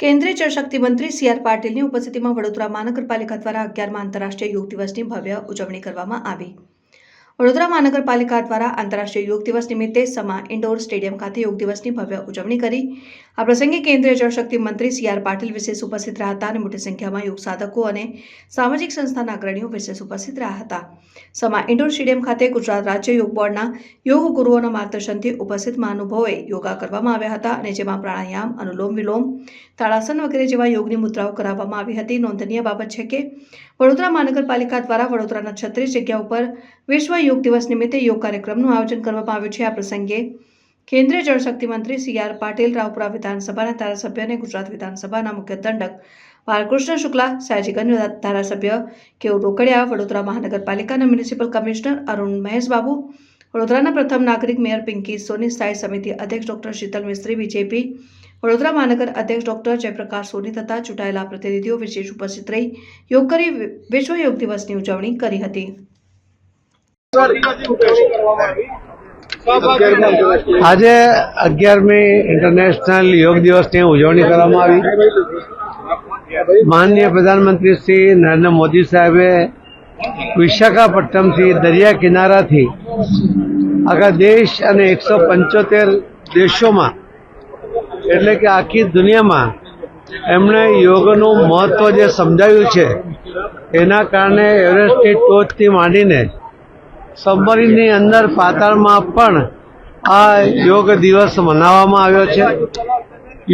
કેન્દ્રીય જળશક્તિ મંત્રી C R પાટીલની ઉપસ્થિતિમાં વડોદરા મહાનગરપાલિકા દ્વારા અગિયારમાં આંતરરાષ્ટ્રીય યોગ દિવસની ભવ્ય ઉજવણી કરવામાં આવી. વડોદરા મહાનગરપાલિકા દ્વારા આંતરરાષ્ટ્રીય યોગ દિવસ નિમિત્તે સમા ઇન્ડોર સ્ટેડિયમ ખાતે યોગ દિવસની ભવ્ય ઉજવણી કરી. આ પ્રસંગે કેન્દ્રીય જળશક્તિ મંત્રી સી આર પાટીલ વિશેષ ઉપસ્થિત રહ્યા હતા અને મોટી સંખ્યામાં યોગ સાધકો અને સામાજિક સંસ્થાના અગ્રણીઓ વિશેષ ઉપસ્થિત રહ્યા હતા. સમા ઇન્ડોર સ્ટેડિયમ ખાતે ગુજરાત રાજ્ય યોગ બોર્ડના યોગ ગુરુઓના માર્ગદર્શનથી ઉપસ્થિત મહાનુભાવોએ યોગા કરવામાં આવ્યા હતા અને જેમાં પ્રાણાયામ, અનુલોમ વિલોમ, તાળાસન વગેરે જેવા યોગની મુદ્રાઓ કરાવવામાં આવી હતી. નોંધનીય બાબત છે કે વડોદરા મહાનગરપાલિકા દ્વારા વડોદરાના છત્રીસ જગ્યા ઉપર વિશ્વ યોગ દિવસ નિમિત્તે યોગ કાર્યક્રમનું આયોજન કરવામાં આવ્યું છે. આ પ્રસંગે કેન્દ્રીય જળશક્તિ મંત્રી સી આર પાટીલ રાવપુરા વિધાનસભાના ધારાસભ્ય અને ગુજરાત વિધાનસભાના મુખ્ય દંડક બાલકૃષ્ણ શુક્લા સયાજીગંજ ધારાસભ્ય કેવું રોકડિયા, વડોદરા મહાનગરપાલિકાના મ્યુનિસિપલ કમિશનર અરુણ મહેશબાબુ, વડોદરાના પ્રથમ નાગરિક મેયર પિંકી સોની, સ્થાયી સમિતિ અધ્યક્ષ ડોક્ટર શીતલ મિસ્ત્રી, બીજેપી, વડોદરા મહાનગર અધ્યક્ષ ડોક્ટર જયપ્રકાશ સોની તથા ચૂંટાયેલા પ્રતિનિધિઓ વિશેષ ઉપસ્થિત રહી યોગ કરી વિશ્વ યોગ દિવસની ઉજવણી કરી હતી. આજે અગિયારમી ઇન્ટરનેશનલ યોગ દિવસની ઉજવણી કરવામાં આવી. માનનીય પ્રધાનમંત્રી શ્રી નરેન્દ્ર મોદી સાહેબે વિશાખાપટ્ટનમથી દરિયા કિનારાથી આખા દેશ અને એકસો પંચોતેર દેશોમાં, એટલે કે આખી દુનિયામાં એમણે યોગનું મહત્વ જે સમજાવ્યું છે, એના કારણે એવરેસ્ટની ટોચથી માંડીને સબમરીનની અંદર પાતાળમાં પણ આ યોગ દિવસ મનાવવામાં આવ્યો છે.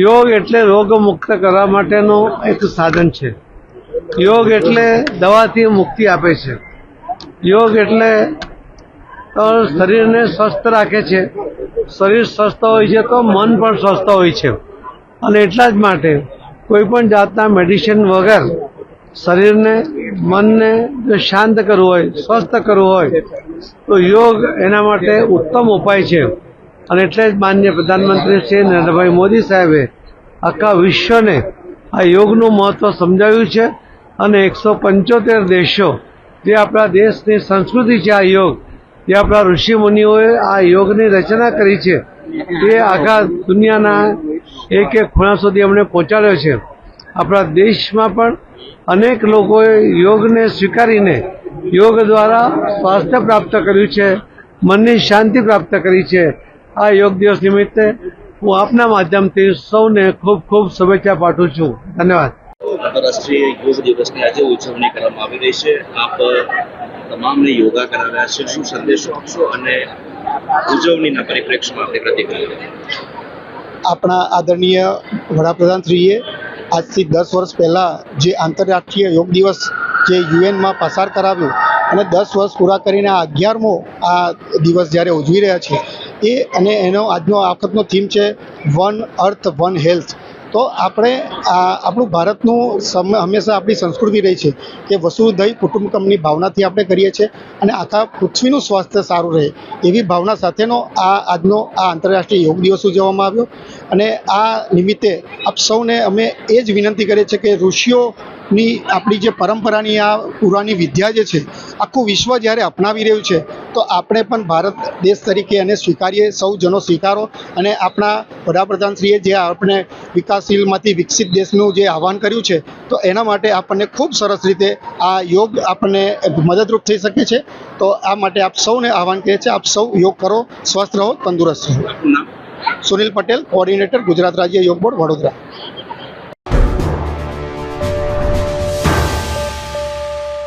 યોગ એટલે રોગ મુક્ત કરવા માટેનું એક સાધન છે. યોગ એટલે દવાથી મુક્તિ આપે છે. યોગ એટલે શરીરને સ્વસ્થ રાખે છે. શરીર સ્વસ્થ હોય છે તો મન પણ સ્વસ્થ હોય છે. અને એટલા જ માટે કોઈ પણ જાતના મેડિસિન વગર શરીરને, મનને જો શાંત કરવું હોય, સ્વસ્થ કરવું હોય, તો યોગ એના માટે ઉત્તમ ઉપાય છે. અને એટલે જ માન્ય પ્રધાનમંત્રી શ્રી નરેન્દ્રભાઈ મોદી સાહેબે આખા વિશ્વને આ યોગનું મહત્વ સમજાવ્યું છે. અને એકસો પંચોતેર દેશો, જે આપણા દેશની સંસ્કૃતિ છે આ યોગ, જે આપણા ઋષિ મુનિઓએ આ યોગની રચના કરી છે તે આખા દુનિયાના એક એક ખૂણા સુધી અમને પહોંચાડ્યો છે. આપણા દેશમાં પણ અનેક લોકોએ યોગને સ્વીકારીને યોગ દ્વારા સ્વાસ્થ્ય પ્રાપ્ત કર્યું છે મનની શાંતિ પ્રાપ્ત કરી છે. આ યોગ દિવસ નિમિત્તે હું આપના માધ્યમથી સૌને ખૂબ ખૂબ શુભેચ્છા પાઠવું છું. ધન્યવાદ. આંતરરાષ્ટ્રીય યોગ દિવસની આજે ઉજવણી કરવામાં આવી રહી છે. આપ તમામને યોગા કરાવ્યા છે. શું સંદેશો આપશો અને ઉજવણીના પરિપ્રેક્ષમાં આપણી પ્રતિક્રિયા? આપણા આદરણીય વડાપ્રધાનશ્રીએ આજથી દસ વર્ષ પહેલાં જે આંતરરાષ્ટ્રીય યોગ દિવસ જે યુએનમાં પસાર કરાવ્યો અને દસ વર્ષ પૂરા કરીને આ અગિયારમો આ દિવસ જ્યારે ઉજવી રહ્યા છે, એ અને એનો આજનો આ વખતનો થીમ છે, વન અર્થ, વન હેલ્થ. તો આપણે આ આપણું ભારતનું સમ, હંમેશા આપણી સંસ્કૃતિ રહી છે કે વસુધૈવ કુટુંબકમની ભાવનાથી આપણે કરીએ છીએ અને આખા પૃથ્વીનું સ્વાસ્થ્ય સારું રહે એવી ભાવના સાથેનો આ આજનો આ આંતરરાષ્ટ્રીય યોગ દિવસ ઉજવવામાં આવ્યો. અને આ નિમિત્તે આપ સૌને અમે એ જ વિનંતી કરીએ છીએ કે ઋષિઓની આપણી જે પરંપરાની આ પુરાની વિદ્યા જે છે આખું વિશ્વ જ્યારે અપનાવી રહ્યું છે તો આપણે પણ ભારત દેશ તરીકે એને સ્વીકારીએ સૌ જનો સ્વીકારો અને આપણા વડાપ્રધાનશ્રીએ જે આપણે વિકાસશીલમાંથી વિકસિત દેશનું જે આહવાન કર્યું છે તો એના માટે આપણને ખૂબ સરસ રીતે આ યોગ આપણને મદદરૂપ થઈ શકે છે. તો આ માટે આપ સૌને આહવાન કરીએ છીએ આપ સૌ યોગ કરો સ્વસ્થ રહો તંદુરસ્ત રહો. સુનિલ પટેલ કોઓર્ડિનેટર ગુજરાત રાજ્ય યોગ બોર્ડ વડોદરા.